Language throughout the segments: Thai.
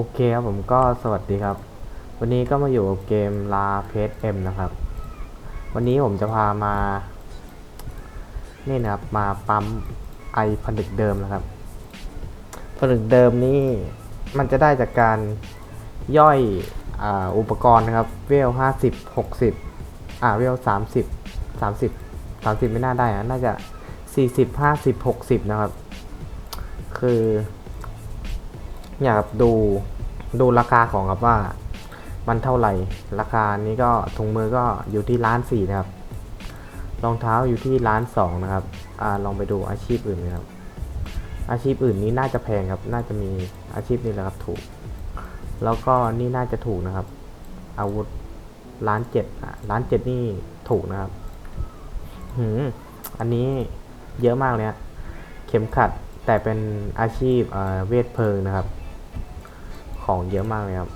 โอเคครับผมก็สวัสดีครับ วันนี้ก็มาอยู่กับเกมลาเพสเอ็มนะครับ วันนี้ผมจะพามานี่นะครับมาปั๊มไอผนึกเดิมนะครับผนึกเดิมนี่มันจะได้จากการย่อยออุปกรณ์นะครับเวลห้าสิบหกสิบอ่าเวลสามสิบสามสิบสามสิบไม่น่าได้อะน่าจะสี่สิบห้าสิบหกสิบนะครับ คือ อยากครับดูดูราคาของครับว่ามันเท่าไหร่ ราคานี้ก็ถุงมือก็อยู่ที่ล้านสี่นะครับรองเท้าอยู่ที่ล้านสองนะครับอ่าลองไปดูอาชีพอื่นนะครับ อาชีพอื่นนี้น่าจะแพงครับ น่าจะมีอาชีพนี้แหละครับถูก แล้วก็นี่น่าจะถูกนะครับ อาวุธล้านเจ็ดล้านเจ็ดนี่ถูกนะครับหืมอันนี้เยอะมากเลยเข็มขัดแต่เป็นอาชีพเอ่อเวทเพลิงนะครับ ของเยอะมากเลยครับ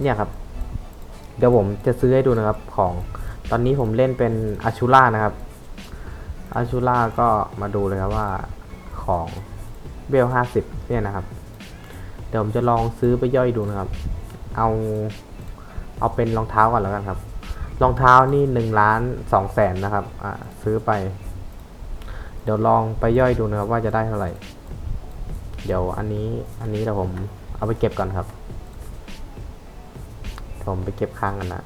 เนี่ยครับ เดี๋ยวผมจะซื้อให้ดูนะครับของตอนนี้ผมเล่นเป็นอาชูล่านะครับอาชูล่าก็มาดูเลยครับว่าของเบลห้าสิบเนี่ยนะครับ เดี๋ยวผมจะลองซื้อไปย่อยดูนะครับ เอาเอาเป็นรองเท้าก่อนแล้วกันครับรองเท้านี่หนึ่งล้านสองแสนนะครับอ่าซื้อไป เดี๋ยวลองไปย่อยดูนะครับว่าจะได้เท่าไหร่ เดี๋ยวอันนี้อันนี้เดี๋ยวผม เอาไปเก็บก่อนครับ ผมไปเก็บค้างกันนะ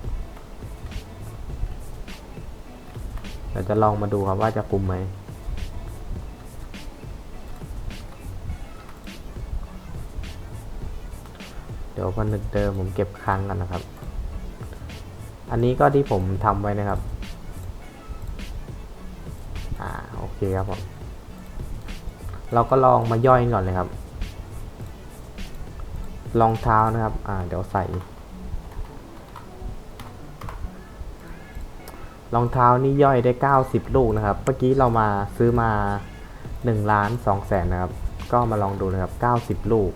เดี๋ยวจะลองมาดูครับว่าจะคุ้มไหมเดี๋ยวพันนึกเดิมผมเก็บค้างกันนะครับ อันนี้ก็ที่ผมทำไว้นะครับ อ่าโอเคครับผม เราก็ลองมาย่อยก่อนเลยครับ รองเท้านะครับ อ่า เดี๋ยวใส่ รองเท้านี่ย่อยได้ 90 ลูกนะครับ เมื่อกี้เรามาซื้อมา1ล้าน2แสนนะครับ ก็มาลองดูนะครับ 90 ลูก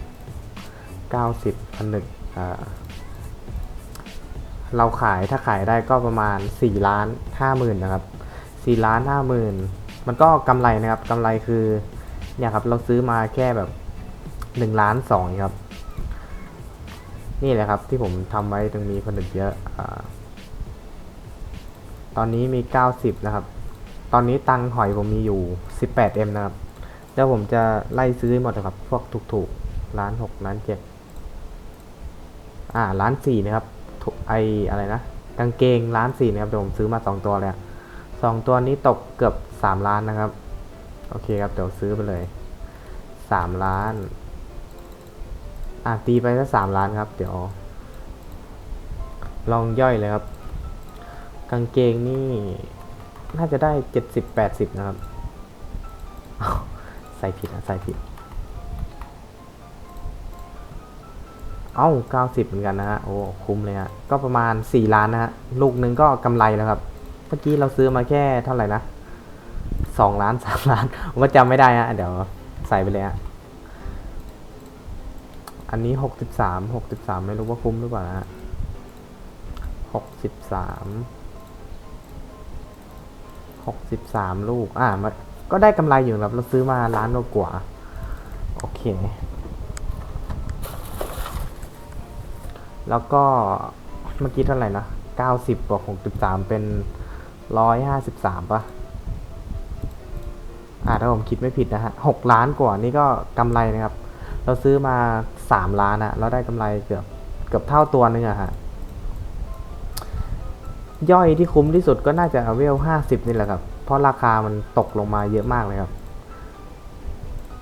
90พันหนึ่งอ่า เราขายถ้าขายได้ก็ประมาณ4ล้าน5หมื่นนะครับ4ล้าน5หมื่นมันก็กำไรนะครับกำไรคือ เนี่ยครับ เราซื้อมาแค่แบบ1ล้าน2ครับ นี่แหละครับที่ผมทำไว้ถึงมีผนึกเยอะอตอนนี้มี 90 นะครับ ตอนนี้ตังหอยผมมีอยู่ 18M นะครับแล้วผมจะไล่ซื้อหมดนะครับ พวกถูกๆล้าน6ล้าน7อ่าล้าน4นะครับไออะไรนะกางเกงล้าน4นะครับเดี๋ยวผมซื้อมา 2 ตัวเลยสองตัวนี้ตกเกือบ 3 ล้านนะครับ โอเคครับ เดี๋ยวซื้อไปเลย 3 ล้าน อะตีไปสักสามล้านครับ เดี๋ยว ลองย่อยเลยครับ กางเกงนี่ น่าจะได้เจ็ดสิบแปดสิบนะครับ ใส่ผิดนะใส่ผิด เอ้าเก้าสิบเหมือนกันนะฮะ โอ้ คุ้มเลยฮะ ก็ประมาณสี่ล้านนะฮะ ลูกหนึ่งก็กำไรแล้วครับ เมื่อกี้เราซื้อมาแค่เท่าไหร่นะสองล้านสามล้าน ผมก็จำไม่ได้ฮะ เดี๋ยวใส่ไปเลยฮะ อันนี้หกสิบสามหกสิบสามไม่รู้ว่าคุ้มหรือเปล่านะฮะหกสิบสามหกสิบสามลูก อ่ามันก็ได้กำไรอยู่ครับเราซื้อมาล้านกว่า โอเค แล้วก็เมื่อกี้เท่าไหร่นะเก้าสิบบวกหกสิบสามเป็นร้อยห้าสิบสามป่ะอ่าถ้าผมคิดไม่ผิดนะฮะหกล้านกว่านี่ก็กำไรนะครับ เราซื้อมาสามล้านอะเราได้กำไรเกือบเกือบเท่าตัวนึงอะฮะย่อยที่คุ้มที่สุดก็น่าจะเวลห้าสิบนี่แหละครับ เพราะราคามันตกลงมาเยอะมากเลยครับ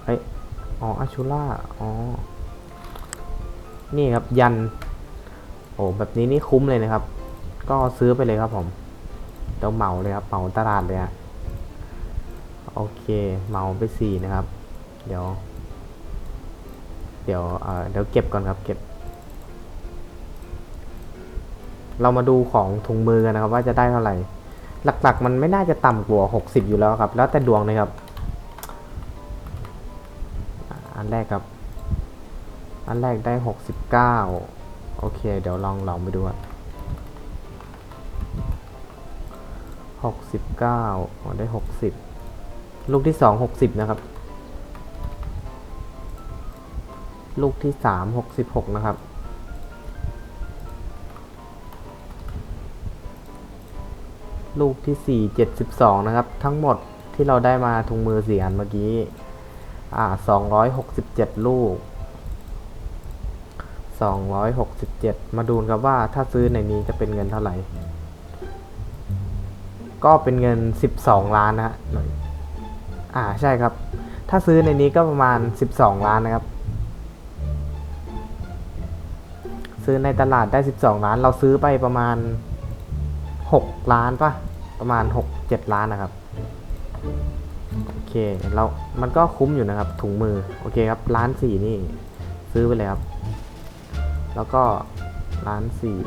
เฮ้ยอ๋ออาชูล่าอ๋อ นี่ครับยัน โอ้แบบนี้นี่คุ้มเลยนะครับ ก็ซื้อไปเลยครับผมเดี๋ยวเหมาเลยครับเหมาตลาดเลยอะโอเคเหมาไปสี่นะครับ เดี๋ยว เดี๋ยวเดี๋ยวเก็บก่อนครับเก็บ เรามาดูของถุงมือกันนะครับ ว่าจะได้เท่าไหร่ หลักๆ มันไม่น่าจะต่ำกว่าหกสิบอยู่แล้วครับ แล้วแต่ดวงเลยครับ อันแรกครับ อันแรกได้หกสิบเก้าโอเค เดี๋ยวลองลองไปดูหกสิบเก้าได้หกสิบลูกที่สองหกสิบนะครับ ลูกที่สามหกสิบหกนะครับ ลูกที่สี่เจ็ดสิบสองนะครับ ทั้งหมดที่เราได้มาถุงมือเสี่อันเมื่อกี้ อ่าสองร้อยหกสิบเจ็ดลูกสองร้อยหกสิบเจ็ดมาดูกันครับว่าถ้าซื้อในนี้จะเป็นเงินเท่าไหร่ ก็เป็นเงินสิบสองล้านนะฮะอ่าใช่ครับ ถ้าซื้อในนี้ก็ประมาณสิบสองล้านนะครับ ซื้อในตลาดได้สิบสองล้าน เราซื้อไปประมาณหกล้านปะประมาณหกเจ็ดล้านนะครับ โอเคเรามันก็คุ้มอยู่นะครับ ถุงมือ โอเคครับ ล้านสี่นี่ ซื้อไปเลยครับ แล้วก็ล้านสี่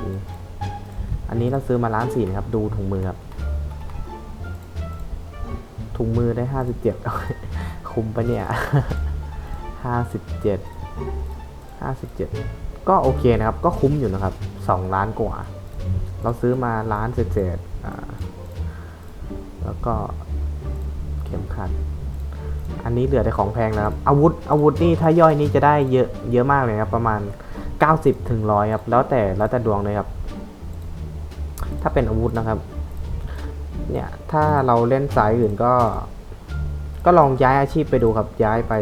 อันนี้เราซื้อมาล้านสี่นะครับ ดูถุงมือครับ ถุงมือได้ห้าสิบเจ็ดคุ้มปะเนี่ยห้าสิบเจ็ดห้าสิบเจ็ด ก็โอเคนะครับ ก็คุ้มอยู่นะครับสองล้านกว่า เราซื้อมาล้านเศษแล้วก็เข็มขัด อันนี้เหลือแต่ของแพงนะครับ อาวุธ อาวุธนี่ถ้าย่อยนี่จะได้เยอะ เยอะมากเลยครับ ประมาณ 90ถึง100ครับ แล้วแต่แล้วแต่ดวงเลยครับ ถ้าเป็นอาวุธนะครับ เนี่ย ถ้าเราเล่นสายอื่นก็ ก็ลองย้ายอาชีพไปดูครับ ย้ายไป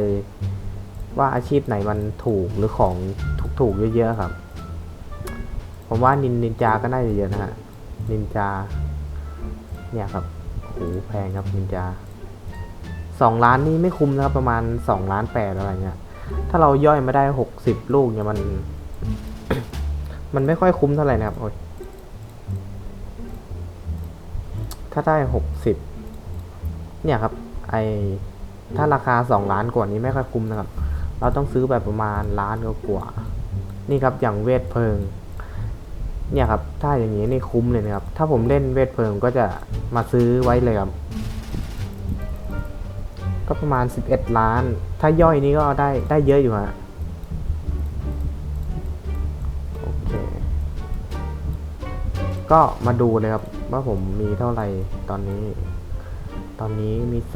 ว่าอาชีพไหนมันถูกหรือของ ถูกเยอะๆครับ ผมว่านินนินจา ก็น่าจะเยอะนะฮะ นินจา เนี่ยครับโอ้โหแพงครับนินจาสองล้านนี่ไม่คุ้มนะครับ ประมาณสองล้านแปดอะไรเงี้ย ถ้าเราย่อยมาได้หกสิบลูกเนี่ยมัน มันไม่ค่อยคุ้มเท่าไหร่นะครับโอ้ยถ้าได้หกสิบเนี่ยครับ ไอถ้าราคาสองล้านกว่านี้ไม่ค่อยคุ้มนะครับ เราต้องซื้อแบบประมาณล้านกว่า นี่ครับอย่างเวทเพลิงเนี่ยครับถ้าอย่างนี้นี่คุ้มเลยนะครับ ถ้าผมเล่นเวทเพลิงก็จะมาซื้อไว้เลยครับ ก็ประมาณ 11 ล้าน ถ้าย่อยนี้ก็ได้ได้เยอะอยู่ฮะโอเค ก็มาดูเลยครับ ว่าผมมีเท่าไหร่ตอนนี้ ตอนนี้มี 324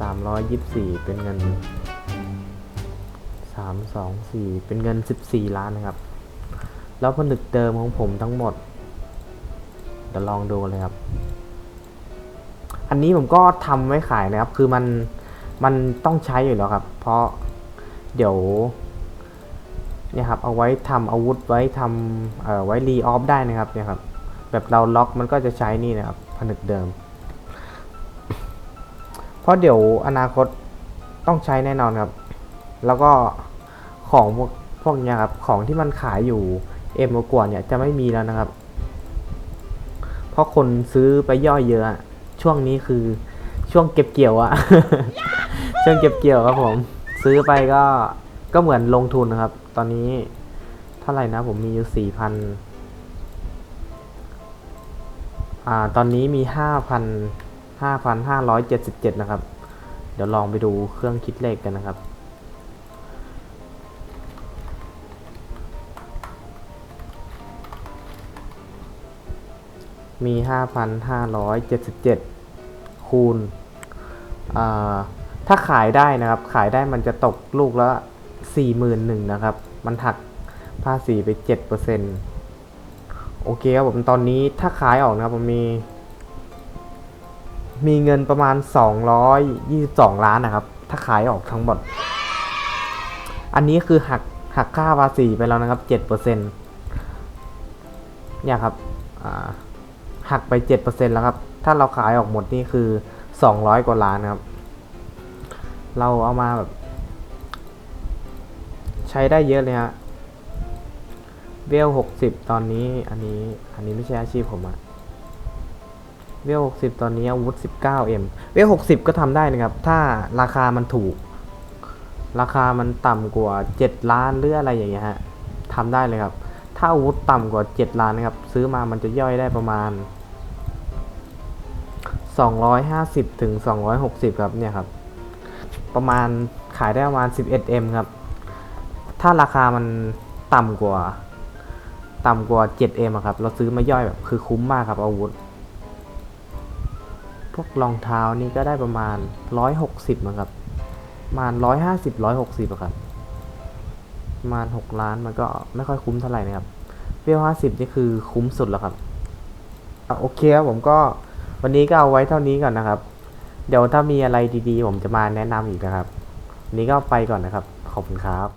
324 เป็นเงิน สามสองสี่เป็นเงินสิบสี่ล้านนะครับ แล้วผนึกเดิมของผมทั้งหมดเดี๋ยวลองดูเลยครับ อันนี้ผมก็ทำไว้ขายนะครับ คือมันมันต้องใช้อยู่แล้วครับ เพราะเดี๋ยวเนี่ยครับเอาไว้ทำอาวุธไว้ทำเอ่อไว้รีออฟได้นะครับเนี่ยครับ แบบเราล็อกมันก็จะใช้นี่นะครับผนึกเดิม เพราะเดี๋ยวอนาคตต้องใช้แน่นอนครับ แล้วก็ของพวกพวกนี้ครับของที่มันขายอยู่เอ็มกว่าเนี่ยจะไม่มีแล้วนะครับ เพราะคนซื้อไปย่อยเยอะอะ ช่วงนี้คือช่วงเก็บเกี่ยวอะช่วงเก็บเกี่ยวครับผม ซื้อไปก็ก็เหมือนลงทุนนะครับ ตอนนี้เท่าไหร่นะผมมีอยู่สี่พันอ่าตอนนี้มีห้าพันห้าพันห้าร้อยเจ็ดสิบเจ็ดนะครับ เดี๋ยวลองไปดูเครื่องคิดเลขกันนะครับ มี 5,577 คูณอ่าถ้าขายได้นะครับ ขายได้มันจะตกลูกละ41,000นะครับ มันหักภาษีไป 7%โอเคครับผมตอนนี้ถ้าขายออกนะครับผมมี มีเงินประมาณ 222 ล้านนะครับ ถ้าขายออกทั้งหมด อันนี้คือหักหักค่าภาษีไปแล้วนะครับ 7%เนี่ยครับอ่า หักไป 7%แล้วครับ ถ้าเราขายออกหมดนี่คือ 200 กว่าล้านครับ เราเอามาแบบ ใช้ได้เยอะเลยฮะเวล60 ตอนนี้อันนี้อันนี้ไม่ใช่อาชีพผมอะเวล60 ตอนนี้อาวุธ 19M เวล60 ก็ทำได้นะครับ ถ้าราคามันถูก ราคามันต่ำกว่า 7 ล้านหรืออะไรอย่างเงี้ยฮะทำได้เลยครับ ถ้าอาวุธต่ำกว่า 7 ล้านนะครับ ซื้อมามันจะย่อยได้ประมาณ 250ถึง260 ครับเนี่ยครับ ประมาณขายได้ประมาณ 11M ครับ ถ้าราคามันต่ำกว่า ต่ำกว่า 7M อะครับ เราซื้อมาย่อยแบบคือคุ้มมากครับอาวุธ พวกรองเท้านี่ก็ได้ประมาณ 160มั้งครับประมาณร้อยห้าสิบร้อยหกสิบอะครับประมาณหกล้านมันก็ไม่ค่อยคุ้มเท่าไหร่นะครับเวลห้าสิบนี่คือคุ้มสุดแล้วครับอะโอเคครับผมก็ วันนี้ก็เอาไว้เท่านี้ก่อนนะครับ เดี๋ยวถ้ามีอะไรดีๆ ผมจะมาแนะนำอีกนะครับ วันนี้ก็ไปก่อนนะครับ ขอบคุณครับ